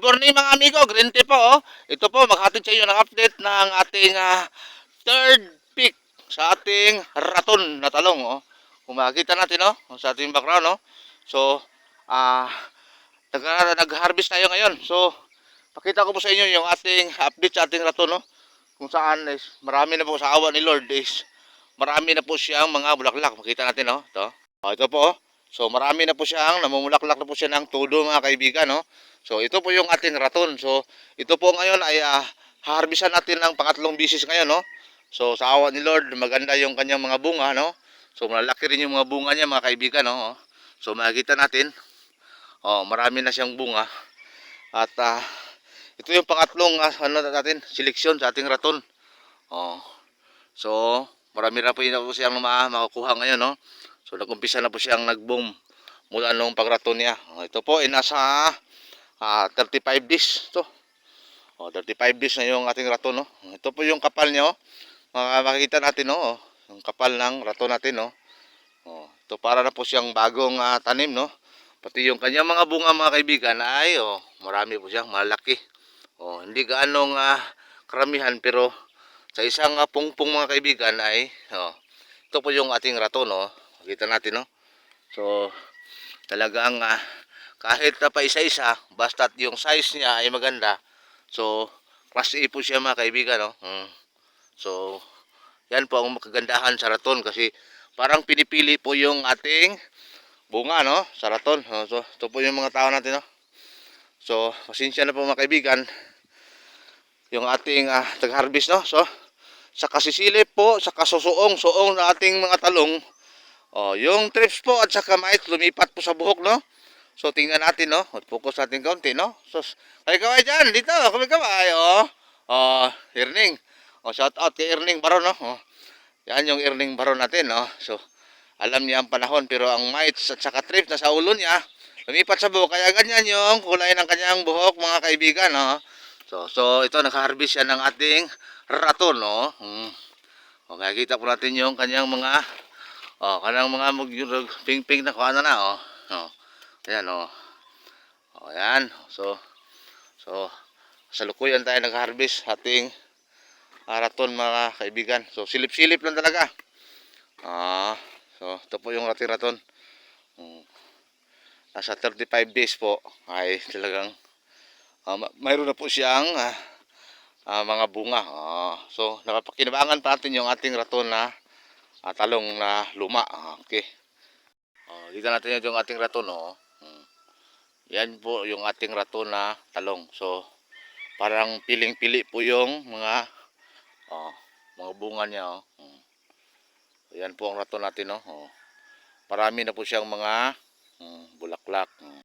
Good morning mga amigo, Green Tea po. Oh. Ito po, maghatid sa inyo ng update ng ating ah, third pick sa ating raton na talong. Oh. Kung makikita natin oh, sa ating background. Oh. So, ah nag, nag-harvest tayo ngayon. So, pakita ko po sa inyo yung ating update sa ating raton. Oh. Kung saan is, marami na po sa awa ni Lord is marami na po siyang mga bulaklak. Makita natin oh. Ito. Oh, ito po oh. So marami na po siyang namumulaklak na po siya ng todo mga kaibigan no. So ito po yung ating raton. So ito po ngayon ay uh, harbisan natin ng pangatlong bisis ngayon no. So sa awa ni Lord maganda yung kanyang mga bunga no. So malalaki rin yung mga bunga niya mga kaibigan no. So makikita natin oh marami na siyang bunga. At ah, ito yung pangatlong ah, ano natin seleksyon sa ating raton. Oh. So marami na po yun po siyang ma- makukuha ngayon no. So nag-umpisa na po siyang nag-boom mula nung pagraton niya. Oh, ito po ay nasa ah, 35 days to. Oh, 35 days na yung ating raton no. Ito po yung kapal niya oh. Makikita natin no, oh. yung kapal ng raton natin no. Oh, ito para na po siyang bagong ah, tanim no. Pati yung kanyang mga bunga mga kaibigan ay oh, marami po siyang malaki. Oh, hindi gaanong ah, karamihan pero sa isang ah, pungpong mga kaibigan ay oh, ito po yung ating raton no. Kita natin no. So talagang ah, kahit na pa isa-isa basta't yung size niya ay maganda. So class A po siya mga kaibigan no. Mm. So yan po ang makagandahan sa raton kasi parang pinipili po yung ating bunga no sa raton. Oh, So ito po yung mga tao natin no. So pasensya na po mga kaibigan yung ating ah, tag-harvest no. So sa kasisilip po, sa kasusuong-suong na ating mga talong, oh, yung trips po at saka mais lumipat po sa buhok, no? So, tingnan natin, no? Focus natin kaunti, no? So, ay kaway dyan, dito, kami kaway, oh. Oh, Erning. Oh, shout out kay Erning Baron, no? Oh, yan yung Erning Baron natin, no? So, alam niya ang panahon, pero ang mites at saka trips na sa ulo niya, lumipat sa buhok, kaya ganyan yung kulay ng kanyang buhok, mga kaibigan, no? So, so ito, nakaharvest siya ng ating raton, no? Hmm. O, makikita po natin yung kanyang mga, oh, kanyang mga mag, ping-ping na kuha na oh. oh. Ayan, oh. O, ayan. So, so, sa lukuyan tayo nag-harvest ating ah, raton, mga kaibigan. So, silip-silip lang talaga. Ah, so, ito po yung ating raton. Hmm. Nasa 35 days po ay talagang ma- mayroon na po siyang ah, ah, mga bunga. Ah, so, napapakinabangan pa natin yung ating raton na ah, talong na luma. Ah, okay. Oh, dito natin yung ating raton. Oh. Hmm. Yan po yung ating raton na talong. So, parang piling-pili po yung mga oh, mga bunga niya. Oh. Hmm. Yan po ang raton natin. Oh. Oh. Marami na po siyang mga hmm, bulaklak. Hmm.